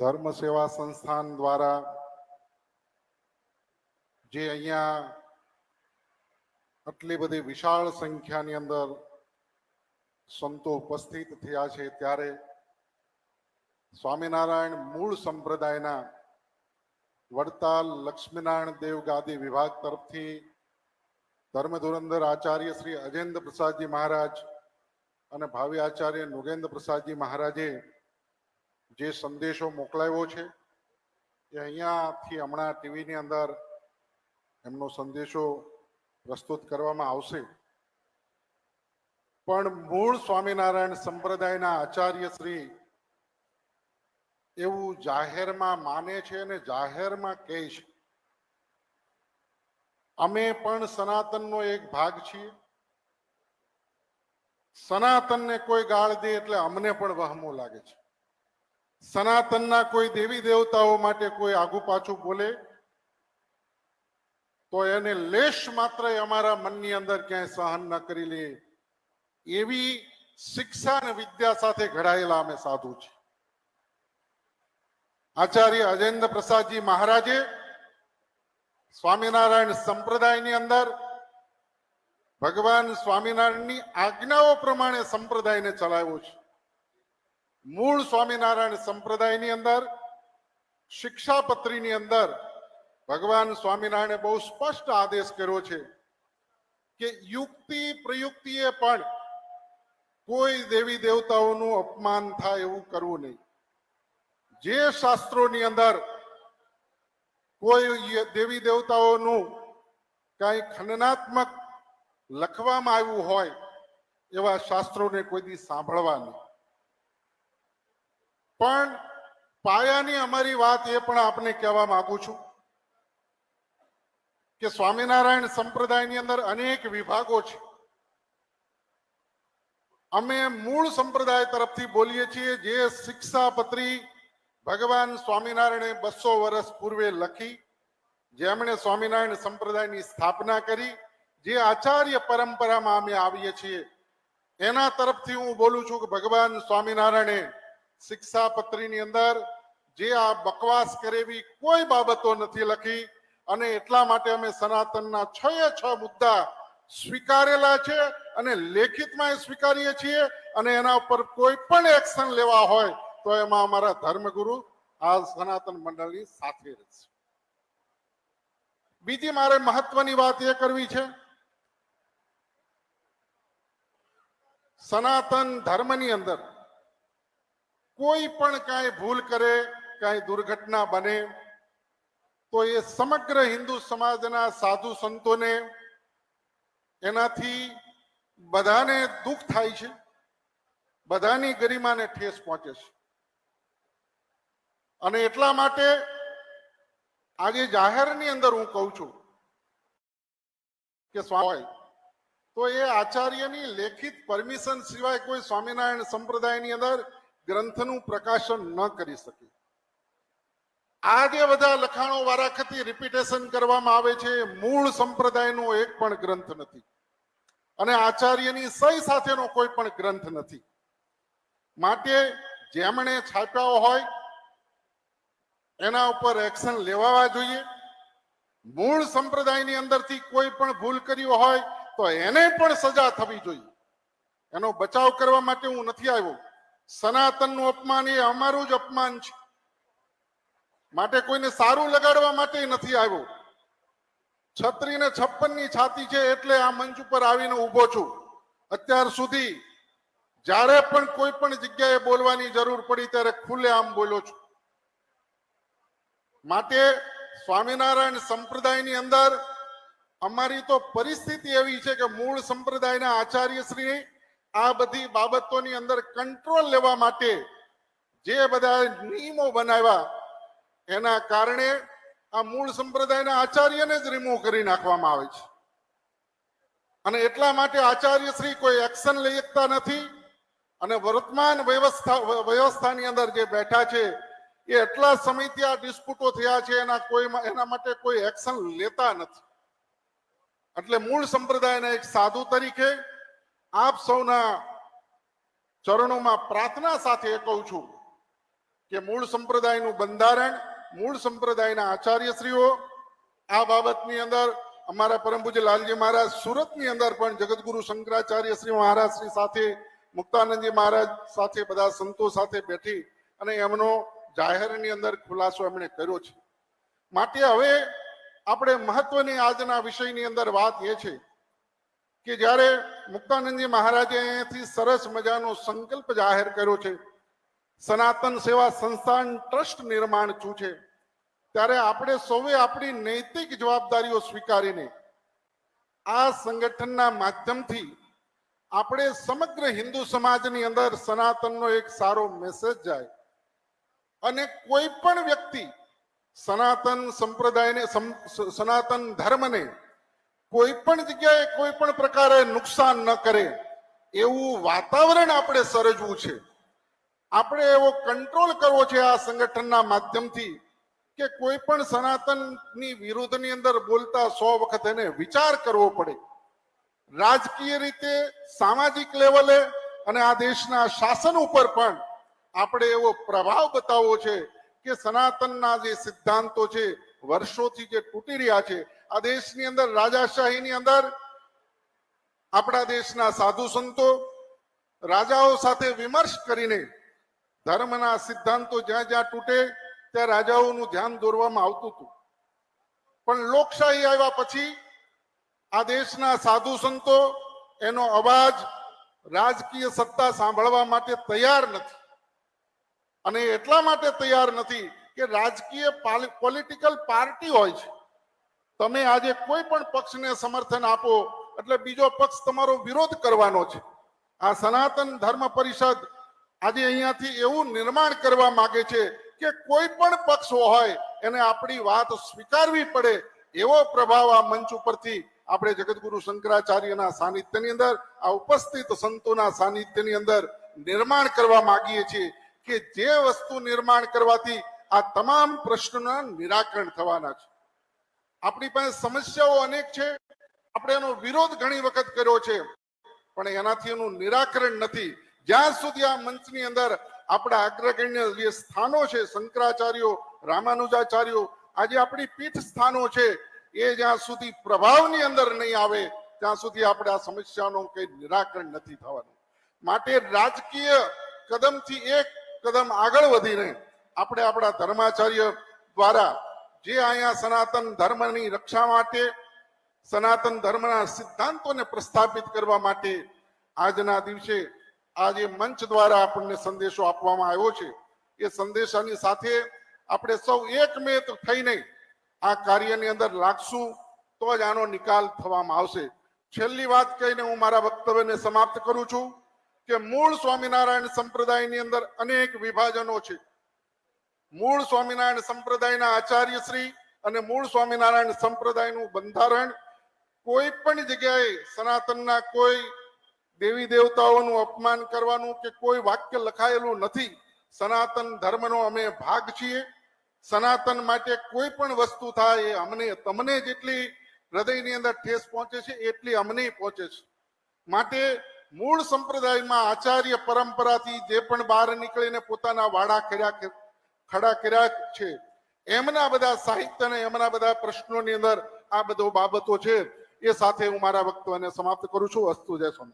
ધર્મ સેવા સંસ્થાન દ્વારા જે અહીંયા આટલી બધી વિશાળ સંખ્યાની અંદર સંતો ઉપસ્થિત થયા છે, ત્યારે સ્વામિનારાયણ મૂળ સંપ્રદાયના વડતાલ લક્ષ્મીનારાયણ દેવ ગાદી વિભાગ તરફથી ધર્મ ધુરંધર આચાર્ય શ્રી અજેન્દ્ર પ્રસાદજી મહારાજ અને ભાવિ આચાર્ય નુગેન્દ્ર પ્રસાદજી મહારાજે જે સંદેશો મોકલાવ્યો છે, એ અહીંયાથી હમણાં ટીવીની અંદર એમનો સંદેશો પ્રસ્તુત કરવામાં આવશે. પણ મૂળ સ્વામિનારાયણ સંપ્રદાયના આચાર્ય શ્રી એવું જાહેરમાં માને છે અને જાહેરમાં કહે છે. અમે પણ સનાતનનો એક ભાગ છીએ. સનાતનને કોઈ ગાળ દે એટલે અમને પણ વહમો લાગે છે. સનાતનના કોઈ દેવી દેવતાઓ માટે કોઈ આગુ પાછું બોલે, તો એને લેશ માત્ર અમારા મનની અંદર ક્યાંય સહન ન કરી લે. એવી શિક્ષા અને વિદ્યા સાથે ઘડાયેલા અમે સાધુ છે આચાર્ય અજેન્દ્ર પ્રસાદજી મહારાજે સ્વામિનારાયણ સંપ્રદાયની અંદર ભગવાન સ્વામિનારાયણની આજ્ઞાઓ પ્રમાણે સંપ્રદાયને ચલાવ્યો છે. મૂળ સ્વામિનારાયણ સંપ્રદાયની અંદર, શિક્ષાપત્રીની અંદર ભગવાન સ્વામિનારાયણે બહુ સ્પષ્ટ આદેશ કર્યો છે કે યુક્તિ પ્રયુક્તિએ પણ કોઈ દેવી દેવતાઓનું અપમાન થાય એવું કરવું નહીં. જે શાસ્ત્રોની અંદર કોઈ દેવી દેવતાઓનું કઈ ખંડનાત્મક લખવામાં આવ્યું હોય એવા શાસ્ત્રોને કોઈ દી સાંભળવા નહીં. પણ પાયાની અમારી વાત એ પણ આપને કહેવા માંગુ છું કે સ્વામિનારાયણ સંપ્રદાયની અંદર અનેક વિભાગો છે. અમે મૂળ સંપ્રદાય તરફથી બોલીએ છીએ જે શિક્ષાપત્રી ભગવાન સ્વામિનારાયણે બસો વર્ષ પૂર્વે લખી, જેમણે સ્વામિનારાયણ સંપ્રદાયની સ્થાપના કરી, જે આચાર્ય પરંપરામાં અમે આવીએ છીએ. એના તરફથી હું બોલું છું કે ભગવાન સ્વામિનારાયણે શિક્ષાપત્રીની અંદર જે આ બકવાસ કરેવી કોઈ બાબતો નથી લખી અને એટલા માટે અમે સનાતનના છ એ છ મુદ્દા સ્વીકારેલા છે અને લેખિતમાં સ્વીકારીએ છીએ અને એના ઉપર કોઈ પણ એક્શન લેવા હોય તો એમાં અમારા ધર્મગુરુ આ સનાતન મંડળની સાથે રહેશે. બીજી મારે મહત્વની વાત એ કરવી છે. સનાતન ધર્મની અંદર કોઈ પણ કાંઈ ભૂલ કરે, કાંઈ દુર્ઘટના બને, તો એ સમગ્ર હિન્દુ સમાજના સાધુ સંતોને એનાથી બધાને દુઃખ થાય છે, બધાની ગરિમાને ઠેસ પહોંચે છે. અને એટલા માટે આજે જાહેરની અંદર હું કહું છું કે સ્વામી તો એ આચાર્યની લેખિત પરમિશન સિવાય કોઈ સ્વામિનારાયણ સંપ્રદાયની અંદર ગ્રંથનું પ્રકાશન ન કરી શકે. આ જે બધા લખાણો વારાખતી રિપીટેશન કરવામાં આવે છે. મૂળ સંપ્રદાયનો એક પણ ગ્રંથ નથી. અને આચાર્યની સહી સાથેનો કોઈ પણ ગ્રંથ નથી. માટે જેમણે છાપ્યા હોય, એના ઉપર એક્શન લેવાવા જોઈએ. મૂળ સંપ્રદાયની અંદરથી કોઈ પણ ભૂલ કરી હોય, તો એને પણ સજા થવી જોઈએ. એનો બચાવ કરવા માટે હું નથી આવ્યો. સનાતનનું અપમાન એ અમારું જ અપમાન છે. માટે કોઈને સારું લગાડવા માટે નથી આવ્યો. છત્રી ને છપ્પનની છાતી છે એટલે આ મંચ ઉપર આવીને ઊભો છું. અત્યાર સુધી જ્યારે પણ કોઈ પણ જગ્યાએ બોલવાની જરૂર પડી ત્યારે ખુલ્લે આમ બોલો છું. માટે સ્વામિનારાયણ સંપ્રદાયની અંદર અમારી તો પરિસ્થિતિ એવી છે કે મૂળ સંપ્રદાયના આચાર્ય શ્રી આ બધી બાબતોની અંદર કંટ્રોલ લેવા માટે જે બધા નિયમો બનાવ્યા, એના કારણે આ મૂળ સંપ્રદાયના આચાર્યને જ રિમૂવ કરી નાખવામાં આવે છે. અને એટલા માટે આચાર્ય શ્રી કોઈ એક્શન લઈ શકતા નથી અને વર્તમાન વ્યવસ્થા, વ્યવસ્થાની અંદર જે બેઠા છે, એ એટલા સમયથી આ ડિસ્પ્યુટો થયા છે, એના કોઈ એના માટે કોઈ એક્શન લેતા નથી. એટલે મૂળ સંપ્રદાયના એક સાધુ તરીકે આપ સૌના ચરણોમાં પ્રાર્થના સાથે કહું છું કે મૂળ સંપ્રદાયનું બંધારણ, મૂળ સંપ્રદાયના આચાર્યશ્રીઓ, આ બાબતની અંદર અમારા પરમ પૂજ્ય લાલજી મહારાજ, સુરતની અંદર પણ જગતગુરુ શંકરાચાર્ય શ્રી મહારાજ શ્રી સાથે, મુક્તાનંદજી મહારાજ સાથે બધા સંતો સાથે બેઠી અને એમનો જાહેરની અંદર ખુલાસો એમણે કર્યો છે. માટે હવે આપણે મહત્વની આજના વિષયની અંદર વાત એ છે કે જ્યારે મુક્તાનંદજી મહારાજે અહીંયાથી સરસ મજાનો સંકલ્પ જાહેર કર્યો છે, સનાતન સેવા સંસ્થાન ટ્રસ્ટ નિર્માણ છું છે, ત્યારે આપણે સૌએ આપણી નૈતિક જવાબદારીઓ સ્વીકારીને આ સંગઠનના માધ્યમથી આપણે સમગ્ર હિન્દુ સમાજની અંદર સનાતનનો એક સારો મેસેજ જાય. અને કોઈ પણ વ્યક્તિ સનાતન સંપ્રદાયને સનાતન ધર્મને કોઈ પણ જગ્યાએ કોઈ પણ પ્રકારે નુકસાન ન કરે, એવું વાતાવરણ આપણે સર્જવું છે. આપણે એવો કંટ્રોલ કરવો છે આ સંગઠનના માધ્યમથી કે કોઈ પણ સનાતનની વિરુદ્ધની અંદર બોલતા સો વખત એને વિચાર કરવો પડે. રાજકીય રીતે, સામાજિક લેવલે અને આ દેશના શાસન ઉપર પણ આપણે એવો પ્રભાવ બતાવવો છે કે સનાતનના જે સિદ્ધાંતો છે, વર્ષોથી જે તૂટી રહ્યા છે આ દેશની અંદર રાજાશાહીની અંદર આપણા દેશના સાધુ સંતો રાજાઓ સાથે વિમર્શ કરીને ધર્મના સિદ્ધાંતો જ્યાં જ્યાં તૂટે ત્યાં રાજાઓનું ધ્યાન દોરવામાં આવતું હતું. પણ લોકશાહી આવ્યા પછી આ દેશના સાધુ સંતો એનો અવાજ રાજકીય સત્તા સાંભળવા માટે તૈયાર નથી. અને એટલા માટે તૈયાર નથી કે રાજકીય પોલિટિકલ પાર્ટી હોય છે. તમે આજે કોઈ પણ પક્ષને સમર્થન આપો, એટલે બીજો પક્ષ તમારો વિરોધ કરવાનો છે. આ સનાતન ધર્મ પરિષદ આજે અહીંયાથી એવું નિર્માણ કરવા માંગે છે કે કોઈ પણ પક્ષ હોય, એને આપણી વાત સ્વીકારવી પડે એવો પ્રભાવ આ મંચ ઉપરથી આપણે જગતગુરુ શંકરાચાર્યના સાનિધ્યની અંદર, આ ઉપસ્થિત સંતોના સાનિધ્યની અંદર નિર્માણ કરવા માંગીએ છીએ કે જે વસ્તુ નિર્માણ કરવાથી આ તમામ પ્રશ્નોના નિરાકરણ થવાના છે. આપણી પાસે સમસ્યાઓ અનેક છે. આપણે એનો વિરોધ ઘણી વખત કર્યો છે. પણ એનાથી એનું નિરાકરણ નથી. જ્યાં સુધી આ મંચની અંદર આપણા અગ્રગણ્ય જે સ્થાનો છે, શંકરાચાર્યો, રામાનુજાચાર્યો, આજે આપણી પીઠ સ્થાનો છે, એ જ્યાં સુધી પ્રભાવની અંદર નહીં આવે, ત્યાં સુધી આપણે આ સમસ્યાનો કઈ નિરાકરણ નથી થવાનું. માટે રાજકીય કદમથી એક કદમ આગળ વધીને આપણે આપણા ધર્માચાર્ય દ્વારા જે અહીંયા સનાતન ધર્મની રક્ષા માટે, સનાતન ધર્મના સિદ્ધાંતોને પ્રસ્થાપિત કરવા માટે આજના દિવસે આજે મંચ દ્વારા આપણને સંદેશો આપવામાં આવ્યો છે. એ સંદેશાની સાથે આપણે સૌ એકમેત થઈને આ કાર્યની અંદર લાગશું તો જ આનો નિકાલ થવામાં આવશે. છેલ્લી વાત કહીને હું મારા વક્તવ્યને સમાપ્ત કરું છું કે મૂળ સ્વામિનારાયણ સંપ્રદાયની અંદર અનેક વિભાજનો છે. મૂળ સ્વામિનારાયણ સંપ્રદાયના આચાર્ય શ્રી અને મૂળ સ્વામિનારાયણ સંપ્રદાયનું બંધારણ કોઈ પણ જગ્યાએ સનાતનના કોઈ દેવી દેવતાઓનું અપમાન કરવાનું કે કોઈ વાક્ય લખાયેલું નથી, સનાતન ધર્મનો અમે ભાગ છીએ. સનાતન માટે કોઈ પણ વસ્તુ થાય એ અમને, તમને જેટલી હૃદયની અંદર ઠેસ પહોંચે છે, એટલી અમને પહોંચે છે. માટે મૂળ સંપ્રદાયમાં આચાર્ય પરંપરાથી જે પણ બહાર નીકળીને પોતાના વાડા કે- ખડા કર્યા છે. એમના બધા સાહિત્ય અને એમના બધા પ્રશ્નોની અંદર આ બધો બાબતો છે. એ સાથે હું મારા વક્તવ્યને સમાપ્ત કરું છું. અસ્તુ જય સ્વામી